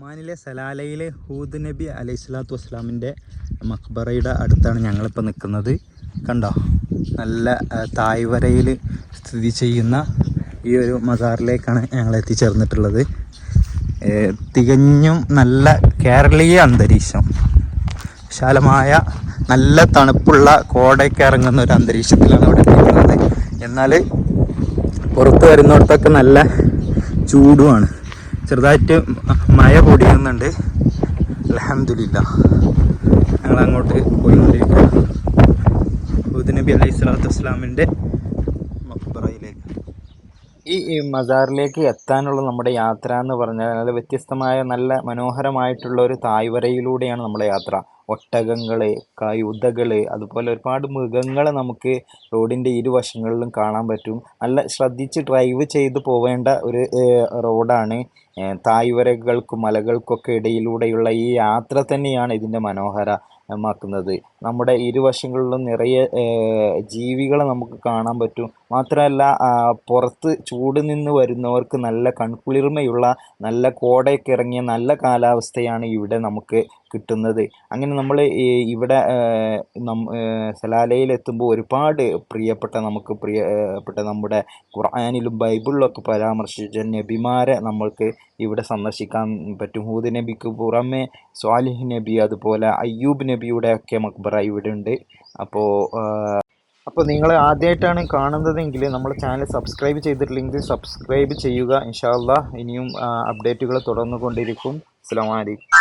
ഒമാനിലെ സലാലയിലെ ഹൂദ് നബി അലൈഹി സ്വലാത്തു വസ്സലാമിന്റെ മക്ബറയുടെ അടുത്താണ് ഞങ്ങളിപ്പോൾ നിൽക്കുന്നത്. കണ്ടോ? നല്ല തായ്വരയിൽ സ്ഥിതി ചെയ്യുന്ന ഈ ഒരു മസാറിലേക്കാണ് ഞങ്ങൾ എത്തിച്ചേർന്നിട്ടുള്ളത്. തികഞ്ഞും നല്ല കേരളീയ അന്തരീക്ഷം. വിശാലമായ നല്ല തണുപ്പുള്ള കോടയ്ക്ക് ഇറങ്ങുന്ന ഒരു അന്തരീക്ഷത്തിലാണ് അവിടെ എത്തിയിട്ടുള്ളത് എന്നാൽ പുറത്ത് വരുന്നിടത്തൊക്കെ നല്ല ചൂടുമാണ്. ചെറുതായിട്ട് മഴ പൊടിയുന്നുണ്ട്. അലഹമില്ല ഞങ്ങൾ അങ്ങോട്ട് പോയിക്കൊണ്ടിരിക്കുക അലൈഹി സ്വലാത്തു വസ്സലാമിന്റെ മക്ബറയിലേക്ക്. ഈ മസാറിലേക്ക് എത്താനുള്ള നമ്മുടെ യാത്ര എന്ന് പറഞ്ഞാൽ വ്യത്യസ്തമായ നല്ല മനോഹരമായിട്ടുള്ള ഒരു തായ്വരയിലൂടെയാണ് നമ്മുടെ യാത്ര. ഒട്ടകങ്ങൾ കഴുതകൾ അതുപോലെ ഒരുപാട് മൃഗങ്ങളെ നമുക്ക് റോഡിന്റെ ഇരുവശങ്ങളിലും കാണാൻ പറ്റും. നല്ല ശ്രദ്ധിച്ച് ഡ്രൈവ് ചെയ്ത് പോവേണ്ട ഒരു റോഡാണ്. തായ്വരകൾക്കും മലകൾക്കൊക്കെ ഇടയിലൂടെയുള്ള ഈ യാത്ര തന്നെയാണ് ഇതിന്റെ മനോഹരമാക്കുന്നത്. നമ്മുടെ ഇരുവശങ്ങളിലും നിറയെ ജീവികളെ നമുക്ക് കാണാൻ പറ്റും. മാത്രമല്ല പുറത്ത് ചൂട് നിന്ന് വരുന്നവർക്ക് നല്ല കൺകുളിർമയുള്ള നല്ല കോടയൊക്കെ ഇറങ്ങിയ നല്ല കാലാവസ്ഥയാണ് ഇവിടെ നമുക്ക് കിട്ടുന്നത്. അങ്ങനെ നമ്മൾ ഇവിടെ നം സലാലയിലെത്തുമ്പോൾ ഒരുപാട് പ്രിയപ്പെട്ട നമുക്ക് പ്രിയപ്പെട്ട നമ്മുടെ ഖുർആാനിലും ബൈബിളിലൊക്കെ പരാമർശിച്ച നബിമാരെ നമ്മൾക്ക് ഇവിടെ സന്ദർശിക്കാൻ പറ്റും. ഹൂദ് നബിക്ക് പുറമെ സ്വാലിഹ് നബി അതുപോലെ അയ്യൂബ് നബിയുടെ ഒക്കെ മക്ബറ ഇവിടെ ഉണ്ട്. അപ്പോൾ അപ്പോൾ നിങ്ങൾ ആദ്യമായിട്ടാണ് കാണുന്നതെങ്കിൽ നമ്മുടെ ചാനൽ സബ്സ്ക്രൈബ് ചെയ്തിട്ടില്ലെങ്കിൽ സബ്സ്ക്രൈബ് ചെയ്യുക. ഇൻഷാല്ല ഇനിയും അപ്ഡേറ്റുകൾ തുടർന്നുകൊണ്ടിരിക്കും. അസ്സാം വലൈക്കും